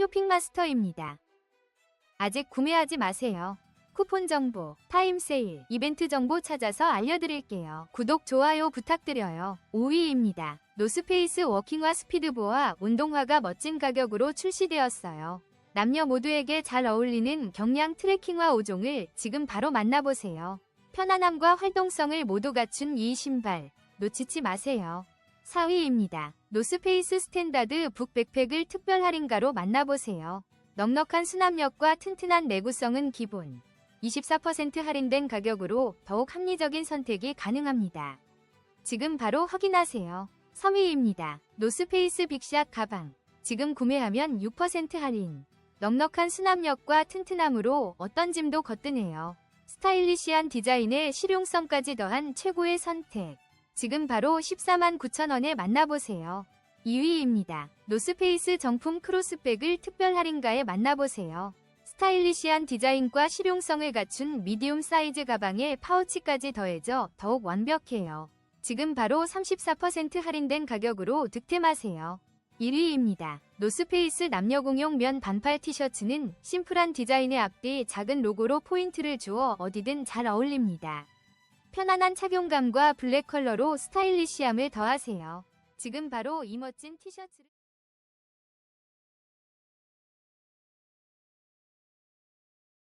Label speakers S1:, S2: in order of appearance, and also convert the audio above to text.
S1: 쇼핑마스터입니다. 아직 구매하지 마세요. 쿠폰 정보, 타임 세일, 이벤트 정보 찾아서 알려드릴게요. 구독, 좋아요 부탁드려요. 5위입니다. 노스페이스 워킹화 스피드보아 운동화가 멋진 가격으로 출시되었어요. 남녀 모두에게 잘 어울리는 경량 트레킹화 5종을 지금 바로 만나보세요. 편안함과 활동성을 모두 갖춘 이 신발 놓치지 마세요. 4위입니다. 노스페이스 스탠다드 북 백팩을 특별 할인가로 만나보세요. 넉넉한 수납력과 튼튼한 내구성은 기본. 24% 할인된 가격으로 더욱 합리적인 선택이 가능합니다. 지금 바로 확인하세요. 3위입니다. 노스페이스 빅샷 가방. 지금 구매하면 6% 할인. 넉넉한 수납력과 튼튼함으로 어떤 짐도 거뜬해요. 스타일리시한 디자인에 실용성까지 더한 최고의 선택. 지금 바로 14만 9천원에 만나보세요. 2위입니다. 노스페이스 정품 크로스백을 특별 할인가에 만나보세요. 스타일리시한 디자인과 실용성을 갖춘 미디움 사이즈 가방에 파우치까지 더해져 더욱 완벽해요. 지금 바로 34% 할인된 가격으로 득템하세요. 1위입니다. 노스페이스 남녀공용 면 반팔 티셔츠는 심플한 디자인의 앞뒤 작은 로고로 포인트를 주어 어디든 잘 어울립니다. 편안한 착용감과 블랙 컬러로 스타일리시함을 더하세요. 지금 바로 이 멋진 티셔츠를